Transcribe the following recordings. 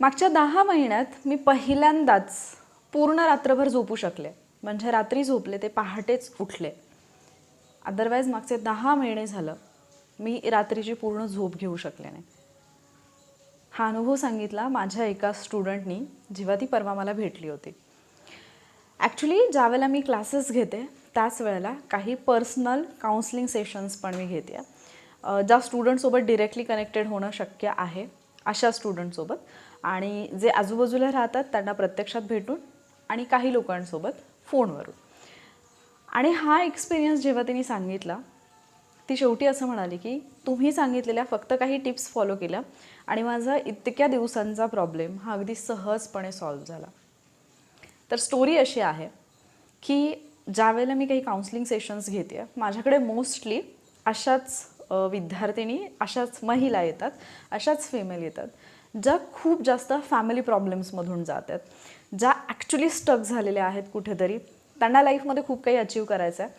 मागच्या दहा महिन्यात मी पहिल्यांदाच पूर्ण रात्रभर झोपू शकले. म्हणजे रात्री झोपले ते पहाटेच उठले. अदरवाईज मागचे दहा महिने झालं मी रात्रीची पूर्ण झोप घेऊ शकले नाही. हा अनुभव सांगितला माझ्या एका स्टुडंटनी जेव्हा ती परवा मला भेटली होती. ॲक्च्युली ज्यावेळेला मी क्लासेस घेते त्याच वेळेला काही पर्सनल काउन्सलिंग सेशन्स पण मी घेते. ज्या स्टुडंटसोबत डिरेक्टली कनेक्टेड होणं शक्य आहे अशा स्टुडंटसोबत आणि जे आजूबाजूला राहतात त्यांना प्रत्यक्षात भेटून आणि काही लोकांसोबत फोनवरून. आणि हा एक्सपिरियन्स जेव्हा तिने सांगितला ती शेवटी असं म्हणाली की तुम्ही सांगितलेल्या फक्त काही टिप्स फॉलो केल्या आणि माझा इतक्या दिवसांचा प्रॉब्लेम हा अगदी सहजपणे सॉल्व्ह झाला. तर स्टोरी अशी आहे की ज्यावेळेला मी काही काउन्सिलिंग सेशन्स घेते माझ्याकडे मोस्टली अशाच विद्यार्थिनी अशाच महिला येतात अशाच फिमेल येतात. ज्या खूप जास्त फॅमिली प्रॉब्लेम्समधून जात आहेत ज्या ॲक्च्युली स्टक झालेल्या आहेत कुठेतरी त्यांना लाईफमध्ये खूप काही अचीव करायचं आहे.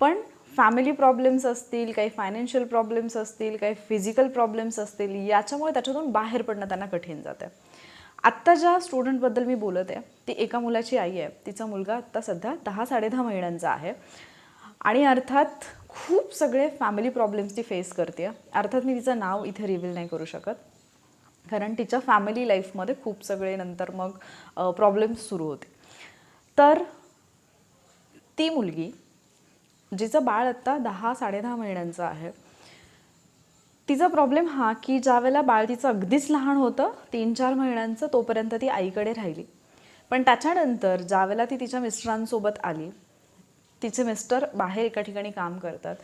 पण फॅमिली प्रॉब्लेम्स असतील काही फायनान्शियल प्रॉब्लेम्स असतील काही फिजिकल प्रॉब्लेम्स असतील याच्यामुळे त्याच्यातून बाहेर पडणं त्यांना कठीण जातं आहे. आत्ता ज्या स्टुडंटबद्दल मी बोलत आहे ती एका मुलाची आई आहे. तिचा मुलगा आत्ता सध्या दहा साडेदहा महिन्यांचा आहे. आणि अर्थात खूप सगळे फॅमिली प्रॉब्लेम्स ती फेस करते अर्थात मी तिचं नाव इथे रिव्हील नाही करू शकत. कारण तिच्या फॅमिली लाईफमध्ये खूप सगळे नंतर मग प्रॉब्लेम्स सुरू होते. तर ती मुलगी जिचं बाळ आत्ता दहा साडेदहा महिन्यांचं आहे तिचा प्रॉब्लेम हा की ज्यावेळेला बाळ तिचं अगदीच लहान होतं तीन चार महिन्यांचं तोपर्यंत ती आईकडे राहिली. पण त्याच्यानंतर ज्यावेळेला ती तिच्या मिस्टरांसोबत आली तिचे मिस्टर बाहेर एका ठिकाणी काम करतात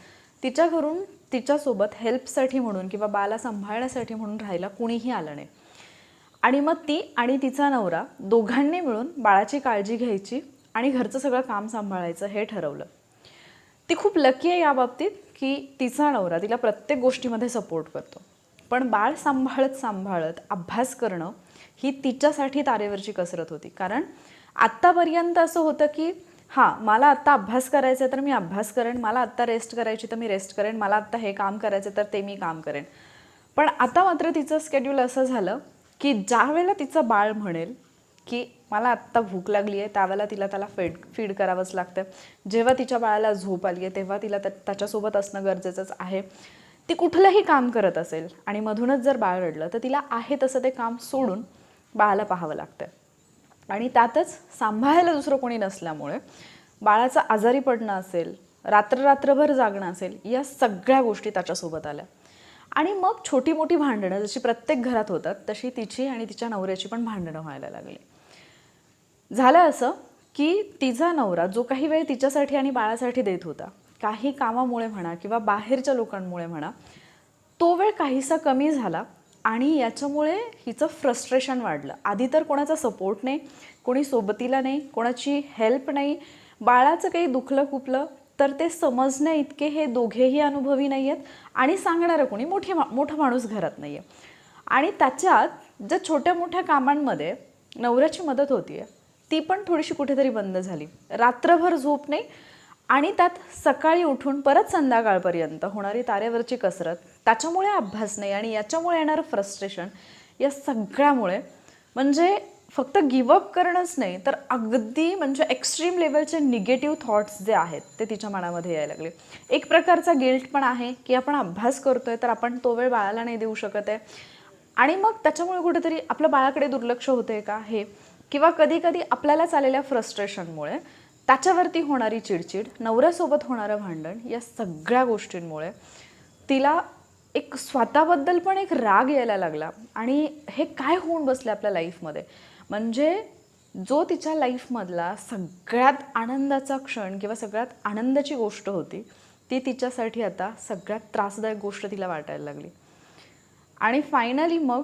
तिच्या घरून तिच्यासोबत हेल्पसाठी म्हणून किंवा बाला सांभाळण्यासाठी म्हणून राहायला कुणीही आलं नाही. आणि मग ती आणि तिचा नवरा दोघांनी मिळून बाळाची काळजी घ्यायची आणि घरचं सगळं काम सांभाळायचं हे ठरवलं. ती खूप लकी आहे या बाबतीत की तिचा नवरा तिला प्रत्येक गोष्टीमध्ये सपोर्ट करतो. पण बाळ सांभाळत सांभाळत अभ्यास करणं ही तिच्यासाठी तारेवरची कसरत होती. कारण आत्तापर्यंत असं होतं की हां मला आत्ता अभ्यास करायचा आहे तर मी अभ्यास करेन मला आत्ता रेस्ट करायची तर मी रेस्ट करेन मला आत्ता हे काम करायचं तर ते मी काम करेन. पण आता मात्र तिचं स्केड्यूल असं झालं की ज्या वेळेला तिचं बाळ म्हणेल की मला आत्ता भूक लागली आहे त्यावेळेला तिला त्याला फेड फीड करावंच लागतं. जेव्हा तिच्या बाळाला झोप आली आहे तेव्हा तिला त्याच्यासोबत असणं गरजेचंच आहे. ती कुठलंही काम करत असेल आणि मधूनच जर बाळ रडलं तर तिला आहे तसं ते काम सोडून बाळाला पाहावं लागतं. आणि त्यातच सांभाळायला दुसरं कोणी नसल्यामुळे बाळाचं आजारी पडणं असेल रात्र रात्रभर जागणं असेल या सगळ्या गोष्टी त्याच्यासोबत आल्या. आणि मग छोटी मोठी भांडणं जशी प्रत्येक घरात होतात तशी तिची आणि तिच्या नवऱ्याची पण भांडणं व्हायला लागली. झालं असं की तिचा नवरा जो काही वेळ तिच्यासाठी आणि बाळासाठी देत होता काही कामामुळे म्हणा किंवा बाहेरच्या लोकांमुळे म्हणा तो वेळ काहीसा कमी झाला आणि याच्यामुळे हिचं फ्रस्ट्रेशन वाढलं. आधी तर कोणाचा सपोर्ट नाही कोणी सोबतीला नाही कोणाची हेल्प नाही. बाळाचं काही दुखलं कुपलं तर ते समजण्या इतके हे दोघेही अनुभवी नाही आहेत आणि सांगणारं कोणी मोठी मा मोठा माणूस घरात नाही आहे आणि त्याच्यात ज्या छोट्या मोठ्या कामांमध्ये नवऱ्याची मदत होती आहे ती पण थोडीशी कुठेतरी बंद झाली. रात्रभर झोप नाही आणि त्यात सकाळी उठून परत संध्याकाळपर्यंत होणारी तारेवरची कसरत त्याच्यामुळे अभ्यास नाही आणि याच्यामुळे येणारं फ्रस्ट्रेशन या सगळ्यामुळे म्हणजे फक्त गिवअप करणंच नाही तर अगदी म्हणजे एक्स्ट्रीम लेवलचे निगेटिव्ह थॉट्स जे आहेत ते तिच्या मनामध्ये यायला लागले. एक प्रकारचा गिल्ट पण आहे की आपण अभ्यास करतोय तर आपण तो वेळ बाळाला नाही देऊ शकत आहे. आणि मग त्याच्यामुळे कुठेतरी आपलं बाळाकडे दुर्लक्ष होतंय का हे? किंवा कधी कधी आपल्यालाच आलेल्या फ्रस्ट्रेशनमुळे त्याच्यावरती होणारी चिडचिड नवऱ्यासोबत होणारं भांडण या सगळ्या गोष्टींमुळे तिला एक स्वतःबद्दल पण एक राग यायला लागला. आणि हे काय होऊन बसले आपल्या लाईफमध्ये म्हणजे जो तिच्या लाईफमधला सगळ्यात आनंदाचा क्षण किंवा सगळ्यात आनंदाची गोष्ट होती ती तिच्यासाठी आता सगळ्यात त्रासदायक गोष्ट तिला वाटायला लागली. आणि फायनली मग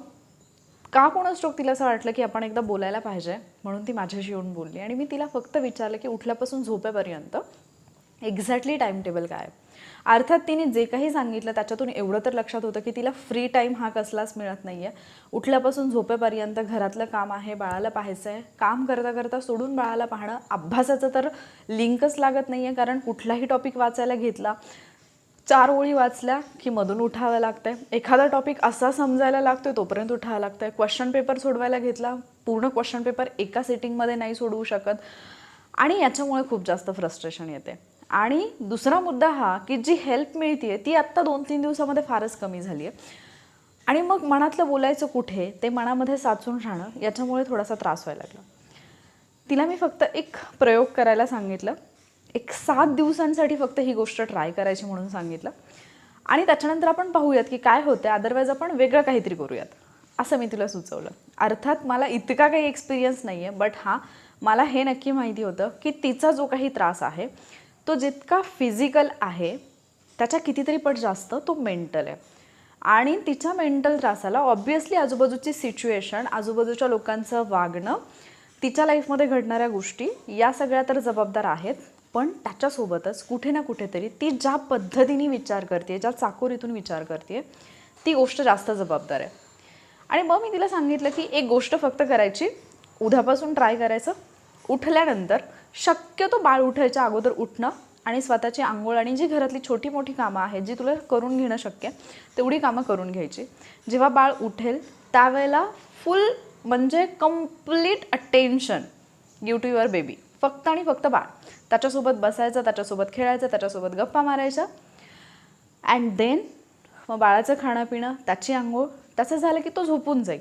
का कोणा स्ट्रोक तिला असं वाटलं की आपण एकदा बोलायला पाहिजे म्हणून ती माझ्याशी येऊन बोलली. आणि मी तिला फक्त विचारलं की उठल्यापासून झोपेपर्यंत एक्झॅक्टली टाईम टेबल काय? आहे अर्थात तिने जे काही सांगितलं त्याच्यातून एवढं तर लक्षात होतं की तिला फ्री टाईम हा कसलाच मिळत नाही आहे उठल्यापासून झोपेपर्यंत घरातलं काम आहे बाळाला पाहायचं आहे काम करता करता सोडून बाळाला पाहणं अभ्यासाचं तर लिंकच लागत नाही आहे कारण कुठलाही टॉपिक वाचायला घेतला चार ओळी वाचल्या की मधून उठावं लागतंय. एखादा टॉपिक असा समजायला लागतोय तोपर्यंत उठावं लागतंय. क्वेश्चन पेपर सोडवायला घेतला पूर्ण क्वेश्चन पेपर एका सिटिंगमध्ये नाही सोडवू शकत. आणि याच्यामुळे खूप जास्त फ्रस्ट्रेशन येते. आणि दुसरा मुद्दा हा की जी हेल्प मिळते ती आत्ता दोन तीन दिवसामध्ये फारच कमी झाली आहे आणि मग मनातलं बोलायचं कुठे ते मनामध्ये साचून राहणं याच्यामुळे थोडासा त्रास व्हायला लागला. तिला मी फक्त एक प्रयोग करायला सांगितलं. एक सात दिवसांसाठी फक्त ही गोष्ट ट्राय करायची म्हणून सांगितलं. आणि त्याच्यानंतर आपण पाहूयात की काय होतं अदरवाईज आपण वेगळं काहीतरी करूयात. असं मी तिला सुचवलं. अर्थात मला इतका काही एक्सपिरियन्स नाही आहे बट हां मला हे नक्की माहिती होतं की तिचा जो काही त्रास आहे तो जितका फिजिकल आहे त्याच्या कितीतरी पट जास्त तो मेंटल आहे. आणि तिच्या मेंटल त्रासाला ऑब्व्हियसली आजूबाजूची सिच्युएशन आजूबाजूच्या लोकांचं वागणं तिच्या लाईफमध्ये घडणाऱ्या गोष्टी या सगळ्या तर जबाबदार आहेत. पण त्याच्यासोबतच कुठे ना कुठेतरी ती ज्या पद्धतीने विचार करते ज्या चाकोरीतून विचार करते ती गोष्ट जास्त जबाबदार आहे. आणि मग मी तिला सांगितलं की एक गोष्ट फक्त करायची उद्यापासून ट्राय करायचं उठल्यानंतर शक्यतो बाळ उठायच्या अगोदर उठणं आणि स्वतःची आंघोळ आणि जी घरातली छोटी मोठी कामं आहेत जी तुला करून घेणं शक्य आहे, तेवढी कामं करून घ्यायची. जेव्हा बाळ उठेल त्यावेळेला फुल म्हणजे complete attention give to your baby फक्त आणि फक्त बाळ. त्याच्यासोबत बसायचं त्याच्यासोबत खेळायचं त्याच्यासोबत गप्पा मारायच्या. अँड देन मग बाळाचं खाणं पिणं त्याची आंघोळ त्याचं झालं की तो झोपून जाईल.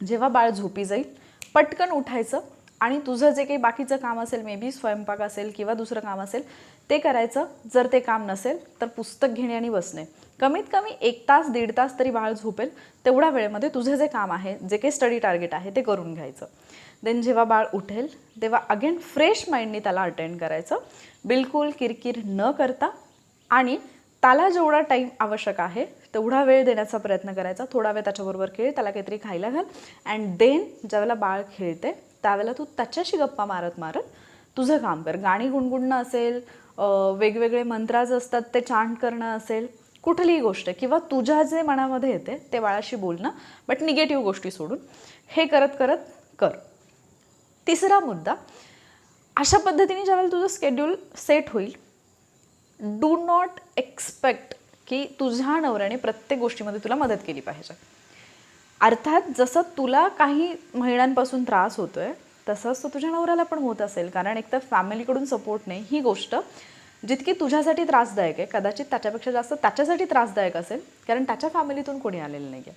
जेव्हा बाळ झोपी जाईल पटकन उठायचं आणि तुझं जे काही बाकीचं काम असेल मे बी स्वयंपाक असेल किंवा दुसरं काम असेल ते करायचं. जर ते काम नसेल तर पुस्तक घेणे आणि बसणे. कमीत कमी एक तास दीड तास तरी बाळ झोपेल. तेवढ्या वेळेमध्ये तुझं जे काम आहे जे काही स्टडी टार्गेट आहे ते करून घ्यायचं. देन जेव्हा बाळ उठेल तेव्हा अगेन फ्रेश माइंडनी त्याला अटेंड करायचं. बिलकुल किरकिर न करता आणि त्याला जेवढा टाईम आवश्यक आहे तेवढा वेळ देण्याचा प्रयत्न करायचा. थोडा वेळ त्याच्याबरोबर खेळ त्याला काहीतरी खायला घाल. अँड देन ज्यावेळेला बाळ खेळते त्यावेळेला तू त्याच्याशी गप्पा मारत मारत तुझं काम कर. गाणी गुणगुणणं असेल वेगवेगळे मंत्राज असतात ते चांट करणं असेल कुठलीही गोष्ट किंवा तुझ्या जे मनामध्ये येते ते बाळाशी बोलणं बट निगेटिव्ह गोष्टी सोडून. हे करत करत कर. तिसरा मुद्दा अशा पद्धतीने ज्यावेळेला तुझं स्केड्यूल सेट होईल डू नॉट एक्सपेक्ट की तुझ्या नवऱ्याने प्रत्येक गोष्टीमध्ये तुला मदत केली पाहिजे. अर्थात जसं तुला काही महिन्यांपासून त्रास होतोय तसंच तो तुझ्या नवऱ्याला पण होत असेल. कारण एकतर फॅमिलीकडून सपोर्ट नाही. ही गोष्ट जितकी तुझ्यासाठी त्रासदायक आहे कदाचित त्याच्यापेक्षा जास्त त्याच्यासाठी त्रासदायक असेल कारण त्याच्या फॅमिलीतून कोणी आलेलं नाही आहे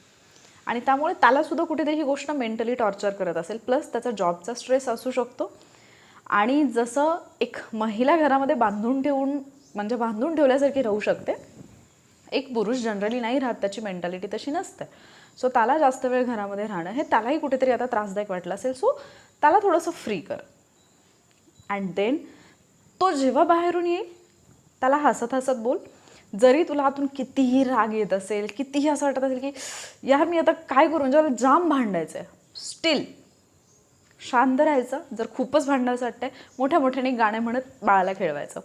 आणि त्यामुळे त्यालासुद्धा कुठेतरी ही गोष्ट मेंटली टॉर्चर करत असेल. प्लस त्याचा जॉबचा स्ट्रेस असू शकतो. आणि जसं एक महिला घरामध्ये बांधून ठेवून म्हणजे बांधून ठेवल्यासारखी राहू शकते एक पुरुष जनरली नाही राहत त्याची मेंटॅलिटी तशी नसते. सो त्याला जास्त वेळ घरामध्ये राहणं हे त्यालाही कुठेतरी आता त्रासदायक वाटलं असेल. सो त्याला थोडंसं फ्री कर. अँड देन तो जेव्हा बाहेरून येईल त्याला हसत हसत बोल. जरी तुला आतून कितीही राग येत असेल कितीही असं वाटत असेल की यार मी आता काय करू? म्हणजे मला जाम भांडायचं आहे स्टील शांत राहायचं. जर खूपच भांडायचं वाटतंय मोठ्या मोठ्याने गाणे म्हणत बाळाला खेळवायचं.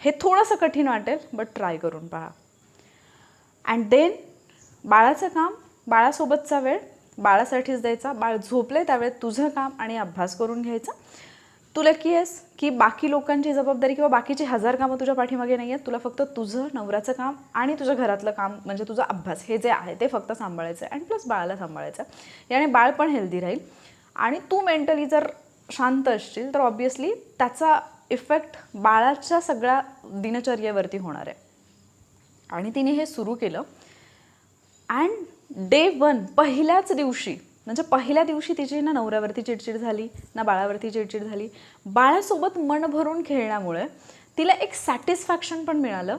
हे थोडंसं कठीण वाटेल बट ट्राय करून पहा. अँड देन बाळाचं काम बाळासोबतचा वेळ बाळासाठीच द्यायचा बाळ झोपले त्यावेळेत तुझं काम आणि अभ्यास करून घ्यायचा. तू लकी आहेस की बाकी लोकांची जबाबदारी किंवा बाकीची हजार कामं तुझ्या पाठीमागे नाही आहेत तुला फक्त तुझं नवऱ्याचं काम आणि तुझ्या घरातलं काम म्हणजे तुझा अभ्यास हे जे आहे ते फक्त सांभाळायचं आहे आणि प्लस बाळाला सांभाळायचं आहे याने बाळ पण हेल्दी राहील. आणि तू मेंटली जर शांत असशील तर ऑब्वियसली त्याचा इफेक्ट बाळाच्या सगळ्या दिनचर्येवरती होणार आहे. आणि तिने हे सुरू केलं. अँड डे वन पहिल्याच दिवशी म्हणजे पहिल्या दिवशी तिची ना नवऱ्यावरती चिडचिड झाली ना बाळावरती चिडचिड झाली. बाळासोबत मन भरून खेळण्यामुळे तिला एक सॅटिस्फॅक्शन पण मिळालं.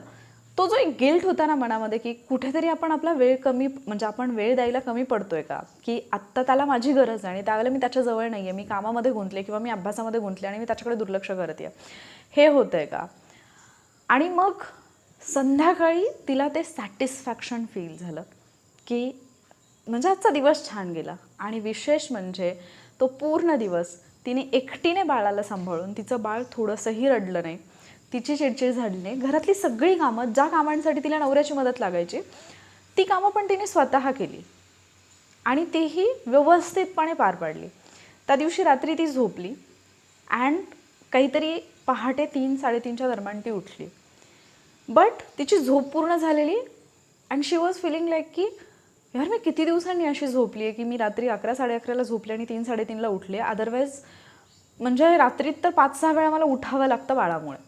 तो जो एक गिल्ट होता ना मनामध्ये की कुठेतरी आपण आपला वेळ कमी म्हणजे आपण वेळ द्यायला कमी पडतोय का? की आत्ता त्याला माझी गरज आहे आणि त्यावेळेला मी त्याच्याजवळ नाही आहे मी कामामध्ये गुंतले किंवा मी अभ्यासामध्ये गुंतले आणि मी त्याच्याकडे दुर्लक्ष करते हे होतं आहे का? आणि मग संध्याकाळी तिला ते सॅटिस्फॅक्शन फील झालं की म्हणजे आजचा दिवस छान गेला. आणि विशेष म्हणजे तो पूर्ण दिवस तिने एकटीने बाळाला सांभाळून तिचं बाळ थोडंसंही रडलं नाही. तिची चिडचिड झाली नाही. घरातली सगळी कामं ज्या कामांसाठी तिला नवऱ्याची मदत लागायची ती कामं पण तिने स्वतः केली. आणि तीही व्यवस्थितपणे पार पाडली. त्या दिवशी रात्री ती झोपली अँड काहीतरी पहाटे तीन साडेतीनच्या दरम्यान ती उठली. बट तिची झोप पूर्ण झालेली and she was feeling like की यार मी किती दिवसांनी अशी झोपली आहे की मी रात्री अकरा साडे अकराला झोपले आणि तीन साडेतीनला उठले. अदरवाईज म्हणजे रात्रीत तर पाच सहा वेळा मला उठावं लागतं बाळामुळे.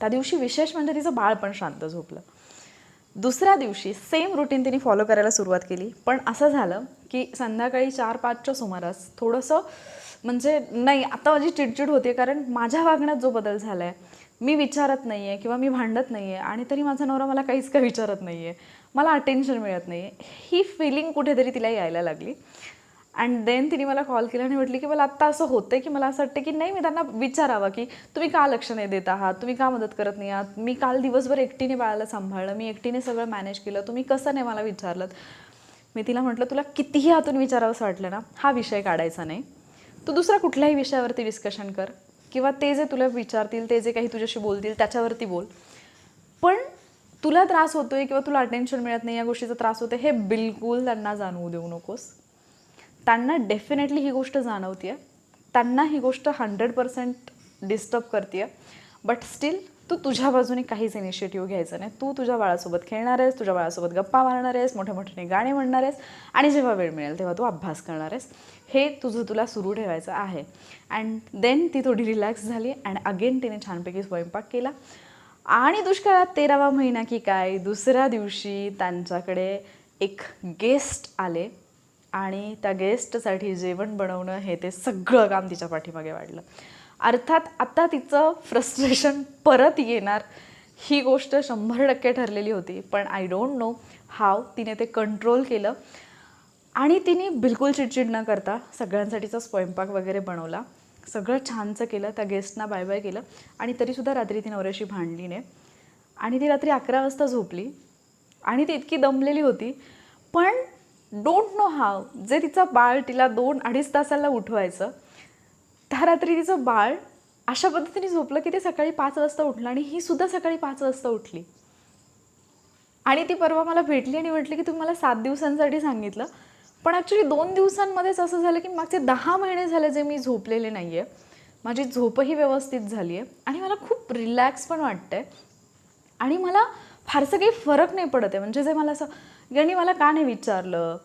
त्या दिवशी विशेष म्हणजे तिचं बाळ पण शांत झोपलं. दुसऱ्या दिवशी सेम रुटीन तिने फॉलो करायला सुरुवात केली. पण असं झालं की संध्याकाळी चार पाचच्या सुमारास थोडंसं म्हणजे नाही आता माझी चिडचिड होते कारण माझ्या वागण्यात जो बदल झाला आहे मी विचारत नाही आहे किंवा मी भांडत नाही आहे आणि तरी माझा नवरा मला काहीच काय विचारत नाही आहे मला अटेन्शन मिळत नाही आहे ही फिलिंग कुठेतरी तिला यायला लागली. अँड देन तिने मला कॉल केला आणि म्हटली की मला आत्ता असं होतं की मला असं वाटतं की नाही मी त्यांना विचारावं की तुम्ही का लक्ष नाही देत आहात? तुम्ही का मदत करत नाही आहात? मी काल दिवसभर एकटीने बाळाला सांभाळलं मी एकटीने सगळं मॅनेज केलं. तुम्ही कसं नाही मला विचारलं? मी तिला म्हटलं तुला कितीही हातून विचारावंसं वाटलं ना हा विषय काढायचा नाही. तू दुसरा कुठल्याही विषयावरती डिस्कशन कर. किंवा ते जे तुला विचारतील ते जे काही तुझ्याशी बोलतील त्याच्यावरती बोल. पण तुला त्रास होतोय किंवा तुला अटेन्शन मिळत नाही या गोष्टीचा त्रास होतोय हे बिलकुल त्यांना जाणवू देऊ नकोस. त्यांना डेफिनेटली ही गोष्ट जाणवते त्यांना ही गोष्ट हंड्रेड पर्सेंट डिस्टर्ब करते बट स्टील तू तुझ्या बाजूने काहीच इनिशिएटिव्ह घ्यायचं नाही. तू तुझ्या बाळासोबत खेळणार आहेस तुझ्या बाळासोबत गप्पा मारणार आहेस मोठे मोठ्याने गाणे म्हणणार आहेस आणि जेव्हा वेळ मिळेल तेव्हा तू अभ्यास करणार आहेस. हे तुझं तुला सुरू ठेवायचं आहे. अँड देन ती थोडी रिलॅक्स झाली अँड अगेन तिने छानपैकी स्वयंपाक केला. आणि दुष्काळात तेरावा महिना की काय? दुसऱ्या दिवशी त्यांच्याकडे एक गेस्ट आले आणि त्या गेस्टसाठी जेवण बनवणं हे ते सगळं काम तिच्या पाठीमागे वाढलं. अर्थात आता तिचं फ्रस्ट्रेशन परत येणार ही गोष्ट शंभर टक्के ठरलेली होती. पण आय डोंट नो हाव तिने ते कंट्रोल केलं. आणि तिने बिलकुल चिडचिड न करता सगळ्यांसाठीचा स्वयंपाक वगैरे बनवला. सगळं छानचं केलं त्या गेस्टना बाय बाय केलं. आणि तरीसुद्धा रात्री ती नवऱ्याशी भांडली नाही आणि ती रात्री अकरा वाजता झोपली. आणि ती इतकी दमलेली होती. पण डोंट नो हाव जे तिचा बाळ तिला दोन अडीच तासाला उठवायचं त्या रात्री तिचं बाळ अशा पद्धतीने झोपलं की ते सकाळी पाच वाजता उठलं आणि ही सुद्धा सकाळी पाच वाजता उठली. आणि ती परवा मला भेटली आणि म्हटली की तुम्ही मला सात दिवसांसाठी सांगितलं. पण ॲक्च्युली दोन दिवसांमध्येच असं झालं की मागचे दहा महिने झाले जे मी झोपलेले नाही आहे माझी झोपही व्यवस्थित झाली आहे आणि मला खूप रिलॅक्स पण वाटतं आहे आणि मला फारसं काही फरक नाही पडत आहे. म्हणजे जे मला असं यांनी मला का नाही विचारलं?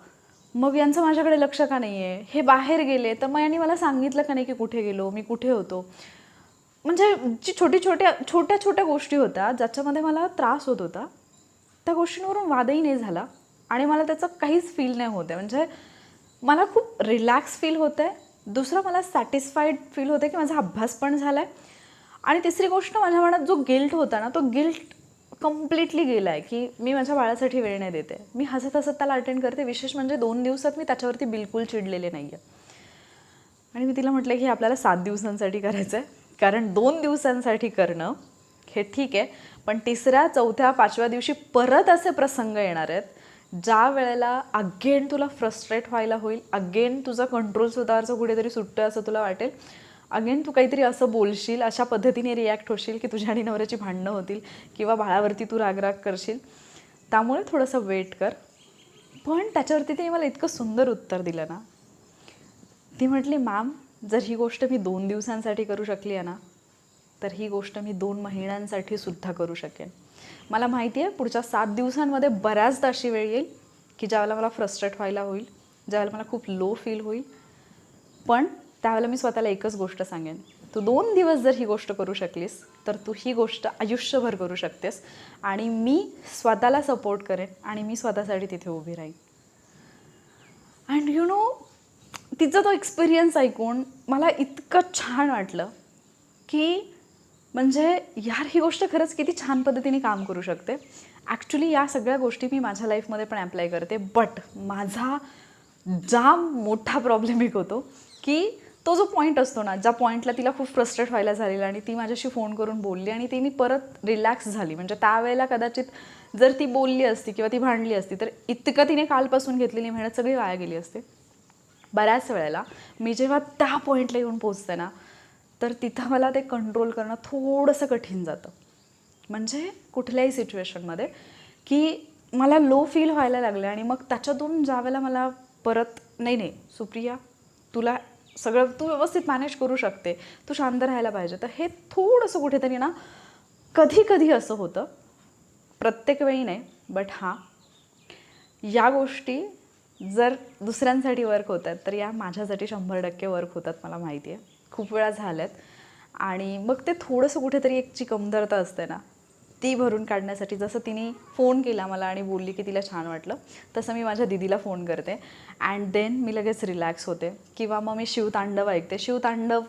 मग यांचं माझ्याकडे लक्ष का नाही आहे हे बाहेर गेले तर मग यांनी मला सांगितलं का नाही की कुठे गेलो मी कुठे होतो? म्हणजे जी छोटी छोट्या छोट्या छोट्या गोष्टी होत्या ज्याच्यामध्ये मला त्रास होत होता त्या गोष्टींवरून वादही नाही झाला आणि मला त्याचं काहीच फील नाही होत आहे. म्हणजे मला खूप रिलॅक्स फील होतं आहे. दुसरं मला सॅटिस्फाईड फील होतं की माझा अभ्यास पण झाला आहे आणि तिसरी गोष्ट माझ्या मनात जो गिल्ट होता ना तो गिल्ट कम्प्लिटली गेला आहे की मी माझ्या बाळासाठी वेळ नाही देते. मी हसत हसत त्याला अटेंड करते. विशेष म्हणजे दोन दिवसात मी त्याच्यावरती बिलकुल चिडलेले नाही आहे आणि मी तिला म्हटलं की हे आपल्याला सात दिवसांसाठी करायचं आहे कारण दोन दिवसांसाठी करणं हे ठीक आहे. पण तिसऱ्या चौथ्या पाचव्या दिवशी परत असे प्रसंग येणार आहेत. ज्या वेळेला अगेन तुला फ्रस्ट्रेट व्हायला होईल अगेन तुझा कंट्रोल स्वतःवरचं कुठेतरी सुटतं असं तुला वाटेल अगेन तू काहीतरी असं बोलशील अशा पद्धतीने रिॲक्ट होशील की तुझ्या आणि नवऱ्याची भांडणं होतील किंवा बाळावरती तू रागराग करशील. त्यामुळे थोडंसं वेट कर. पण त्याच्यावरती तिने मला इतकं सुंदर उत्तर दिलं ना. ती म्हटली मॅम जर ही गोष्ट मी दोन दिवसांसाठी करू शकली आहे ना तर ही गोष्ट मी दोन महिन्यांसाठी सुद्धा करू शकेन. मला माहिती आहे पुढच्या सात दिवसांमध्ये बऱ्याचदा अशी वेळ येईल की ज्यावेळेला मला फ्रस्ट्रेट व्हायला होईल ज्यावेळेला मला खूप लो फील होईल. पण त्यावेळेला मी स्वतःला एकच गोष्ट सांगेन. तू दोन दिवस जर ही गोष्ट करू शकलीस तर तू ही गोष्ट आयुष्यभर करू शकतेस आणि मी स्वतःला सपोर्ट करेन आणि मी स्वतःसाठी तिथे उभी राहीन. अँड यू नो तिचा तो एक्सपिरियन्स ऐकून मला इतकं छान वाटलं की म्हणजे यार ही गोष्ट खरंच किती छान पद्धतीने काम करू शकते. ॲक्च्युली या सगळ्या गोष्टी मी माझ्या लाईफमध्ये पण ॲप्लाय करते बट माझा जाम मोठा प्रॉब्लेम एक होतो की तो जो पॉईंट असतो ना ज्या पॉईंटला तिला खूप फ्रस्ट्रेट व्हायला झालेला आणि ती माझ्याशी फोन करून बोलली आणि ती मी परत रिलॅक्स झाली. म्हणजे त्यावेळेला कदाचित जर ती बोलली असती किंवा ती भांडली असती तर इतकं तिने कालपासून घेतलेली मेहनत सगळी वाया गेली असते. बऱ्याच वेळेला मी जेव्हा त्या पॉईंटला येऊन पोचते ना तर तिथं मला ते कंट्रोल करणं थोडंसं कठीण जातं. म्हणजे कुठल्याही सिच्युएशनमध्ये की मला लो फील व्हायला लागलं आणि मग त्याच्यातून ज्यावेळेला मला परत नाही नाही सुप्रिया तुला सगळं तू व्यवस्थित मॅनेज करू शकते. तू शांत राहायला पाहिजे. तर हे थोडंसं कुठेतरी ना कधी कधी असं होतं. प्रत्येक वेळी नाही बट हां. या गोष्टी जर दुसऱ्यांसाठी वर्क होत आहेत तर या माझ्यासाठी शंभर टक्के वर्क होतात मला माहिती आहे खूप वेळा झाल्यात. आणि मग ते थोडंसं कुठेतरी एक जी कमतरता असते ना. ती भरून काढण्यासाठी जसं तिने फोन केला मला आणि बोलली की तिला छान वाटलं तसं मी माझ्या दिदीला फोन करते. अँड देन मी लगेच रिलॅक्स होते. किंवा मग मी शिवतांडव ऐकते. शिवतांडव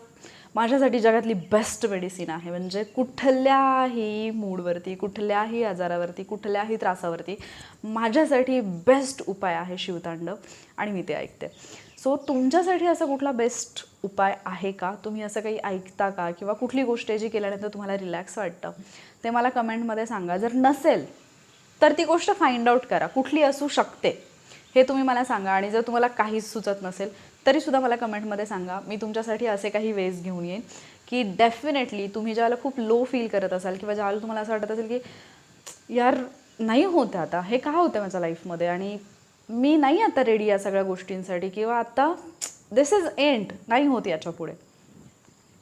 माझ्यासाठी जगातली बेस्ट मेडिसिन आहे. म्हणजे कुठल्याही मूडवरती कुठल्याही आजारावरती कुठल्याही त्रासावरती माझ्यासाठी बेस्ट उपाय आहे शिवतांडव आणि मी ते ऐकते. सो तुमच्यासाठी असा कुठला बेस्ट उपाय आहे का? तुम्ही असं काही ऐकता का? किंवा कुठली गोष्ट जी केल्यानंतर तुम्हाला रिलॅक्स वाटतं? ते मला कमेंटमध्ये सांगा. जर नसेल तर ती गोष्ट फाइंड आउट करा. कुठली असू शकते हे तुम्ही मला सांगा. आणि जर तुम्हाला काहीच सुचत नसेल तरीसुद्धा मला कमेंटमध्ये सांगा. मी तुमच्यासाठी असे काही वेज घेऊन येईन की डेफिनेटली तुम्ही ज्यावेळेला खूप लो फील करत असाल किंवा ज्यावेळेला तुम्हाला असं वाटत असेल की यार नाही होतं आता. हे का होतं माझ्या लाईफमध्ये आणि मी नाही आता रेडी या सगळ्या गोष्टींसाठी किंवा आता दिस इज एंड नाही होत याच्यापुढे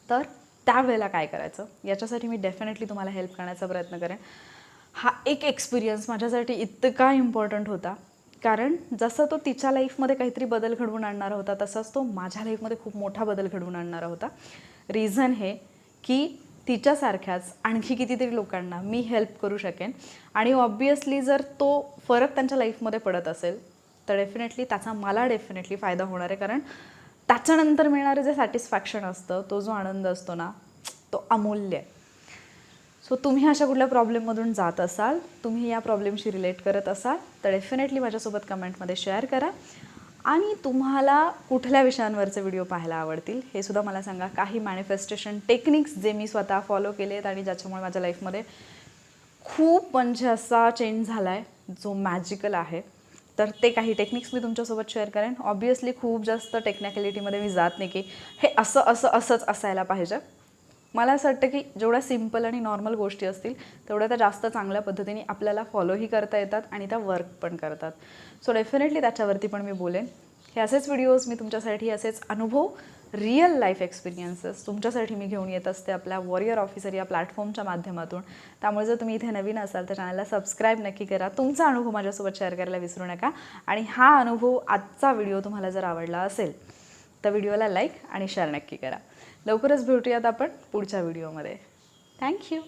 तर त्यावेळेला काय करायचं? याच्यासाठी मी डेफिनेटली तुम्हाला हेल्प करण्याचा प्रयत्न करेन. हा एक एक्सपिरियन्स माझ्यासाठी इतका इम्पॉर्टंट होता. कारण जसं तो तिच्या लाईफमध्ये काहीतरी बदल घडवून आणणारा होता तसाच तो माझ्या लाईफमध्ये खूप मोठा बदल घडवून आणणारा होता. रिझन हे की तिच्यासारख्याच आणखी कितीतरी लोकांना मी हेल्प करू शकेन. आणि ऑब्वियसली जर तो फरक त्यांच्या लाईफमध्ये पडत असेल तर डेफिनेटली त्याचा मला डेफिनेटली फायदा होणार आहे. कारण त्याच्यानंतर मिळणारं जे सॅटिस्फॅक्शन असतं तो जो आनंद असतो ना तो अमूल्य आहे. सो तुम्ही अशा कुठल्या प्रॉब्लेममधून जात असाल तुम्ही या प्रॉब्लेमशी रिलेट करत असाल तर डेफिनेटली माझ्यासोबत कमेंटमध्ये शेअर करा. आणि तुम्हाला कुठल्या विषयांवरचे व्हिडिओ पाहायला आवडतील हे सुद्धा मला सांगा. काही मॅनिफेस्टेशन टेक्निक्स जे मी स्वतः फॉलो केले आहेत आणि ज्याच्यामुळे माझ्या लाईफमध्ये खूप म्हणजे असा चेंज झाला आहे जो मॅजिकल आहे. तर ते काही टेक्निक्स मी तुमच्यासोबत शेअर करेन. ऑब्वियसली खूप जास्त टेक्निकॅलिटीमध्ये मी जात नाही की हे असं असं असंच असायला पाहिजे. मला असं वाटतं की जेवढ्या सिंपल आणि नॉर्मल गोष्टी असतील तेवढ्या त्या जास्त चांगल्या पद्धतीने आपल्याला फॉलोही करता येतात आणि त्या वर्क पण करतात. सो डेफिनेटली त्याच्यावरती पण मी बोलेन. हे असेच व्हिडिओज मी तुमच्यासाठी असेच अनुभव रिअल लाईफ एक्सपिरियन्सेस तुमच्यासाठी मी घेऊन येत असते आपल्या वॉरियर ऑफिसर या प्लॅटफॉर्मच्या माध्यमातून. त्यामुळे जर तुम्ही इथे नवीन असाल तर चॅनलला सबस्क्राईब नक्की करा. तुमचा अनुभव माझ्यासोबत शेअर करायला विसरू नका. आणि हा अनुभव आजचा व्हिडिओ तुम्हाला जर आवडला असेल तर व्हिडिओला लाईक आणि शेअर नक्की करा. लवकरच भेटूयात आपण पुढच्या व्हिडिओमध्ये थँक्यू